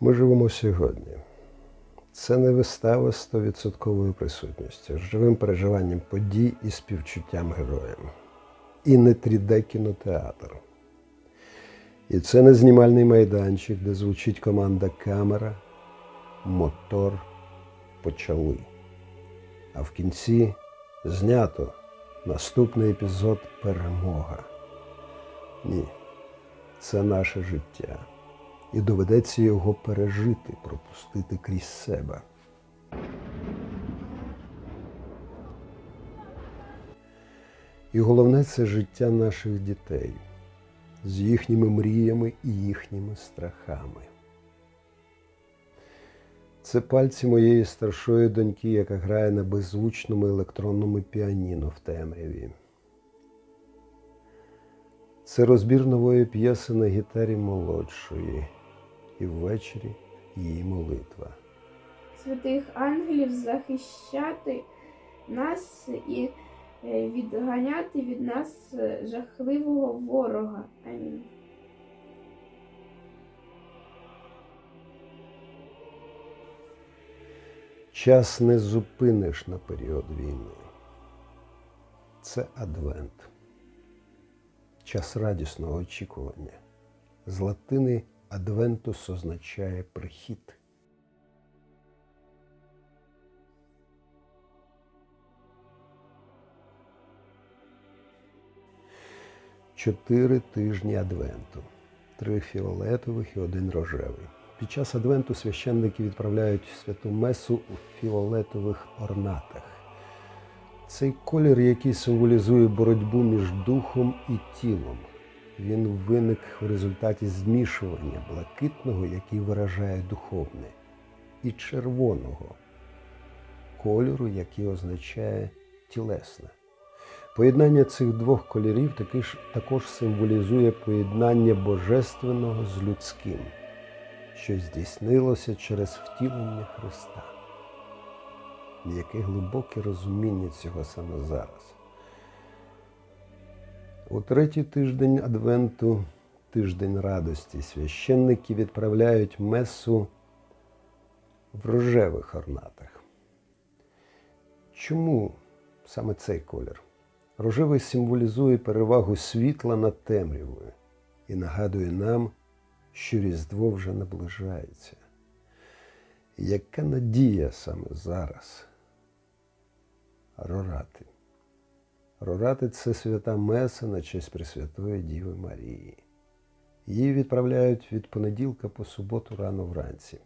Ми живемо сьогодні. Це не вистава з 100% присутністю, живим переживанням подій і співчуттям героям. І не 3D-кінотеатр. І це не знімальний майданчик, де звучить команда камера, мотор, почали. А в кінці знято наступний епізод перемога. Ні, це наше життя. І доведеться його пережити, пропустити крізь себе. І головне це життя наших дітей з їхніми мріями і їхніми страхами. Це пальці моєї старшої доньки, яка грає на беззвучному електронному піаніно в темряві. Це розбір нової п'єси на гітарі молодшої, і ввечері її молитва. святих ангелів захищати нас і е, відганяти від нас жахливого ворога. Амінь. Час не зупиниш на період війни. Це адвент. Час радісного очікування. З латини адвентус означає прихід. Чотири тижні адвенту, три фіолетових і один рожевий. Під час адвенту священники відправляють святу месу у фіолетових орнатах. Цей колір, який символізує боротьбу між духом і тілом. Він виник в результаті змішування блакитного, який виражає духовне, і червоного кольору, який означає тілесне. Поєднання цих двох кольорів також символізує поєднання божественного з людським, що здійснилося через втілення Христа. Яке глибоке розуміння цього саме зараз. У третій тиждень Адвенту, тиждень радості, священники відправляють месу в рожевих орнатах. Чому саме цей колір? Рожевий символізує перевагу світла над темрявою і нагадує нам, що Різдво вже наближається. Яка надія саме зараз? Рорати. Рорати це свята Меса на честь Пресвятої Діви Марії. Її відправляють від понеділка по суботу рано вранці.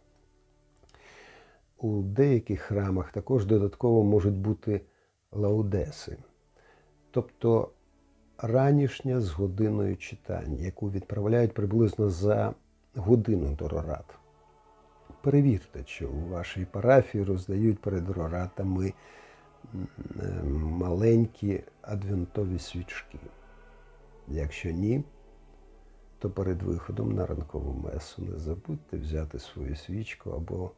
У деяких храмах також додатково можуть бути лаудеси, тобто ранішня з годиною читань, яку відправляють приблизно за годину до рорат. Перевірте, чи у вашій парафії роздають перед роратами маленькі адвентові свічки. Якщо ні, то перед виходом на ранкову месу не забудьте взяти свою свічку або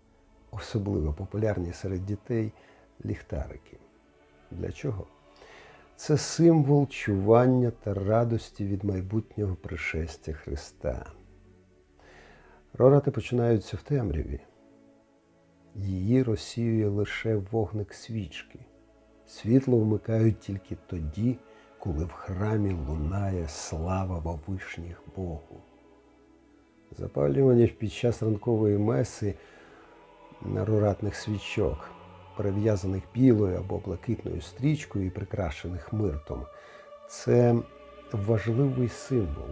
особливо популярні серед дітей ліхтарики. Для чого? Це символ чування та радості від майбутнього пришестя Христа. Рорати починаються в темряві. Її розсіює лише вогник свічки. Світло вмикають тільки тоді, коли в храмі лунає слава Вовишніх Богу. Запалювання під час ранкової меси руратних свічок, перев'язаних білою або блакитною стрічкою і прикрашених миртом, це важливий символ.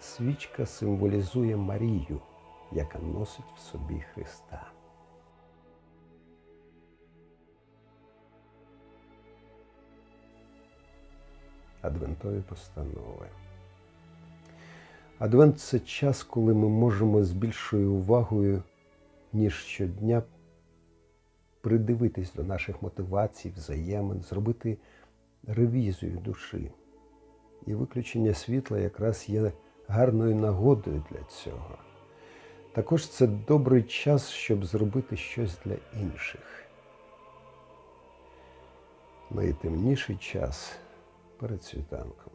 Свічка символізує Марію, яка носить в собі Христа. Адвентові постанови. Адвент це час, коли ми можемо з більшою увагою, ніж щодня, придивитись до наших мотивацій, взаємин, зробити ревізію душі. І виключення світла якраз є гарною нагодою для цього. Також це добрий час, щоб зробити щось для інших. Найтемніший час перед світанком.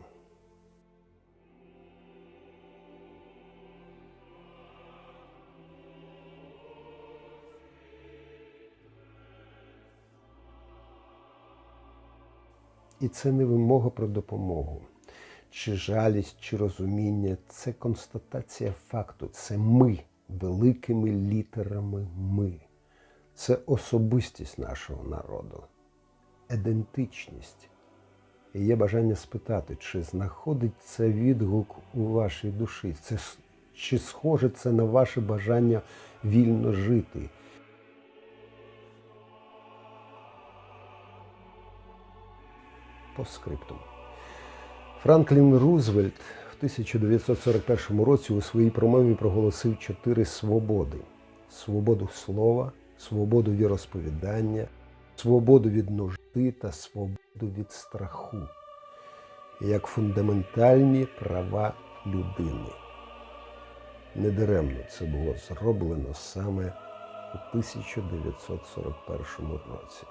І це не вимога про допомогу, чи жалість, чи розуміння, це констатація факту, це ми, великими літерами ми. Це особистість нашого народу, ідентичність. І є бажання спитати, чи знаходить це відгук у вашій душі, це, чи схоже це на ваше бажання вільно жити. По скриптум. Франклін Рузвельт в 1941 році у своїй промові проголосив чотири свободи: свободу слова, свободу віросповідання, свободу від нужди та свободу від страху як фундаментальні права людини. Недаремно це було зроблено саме у 1941 році.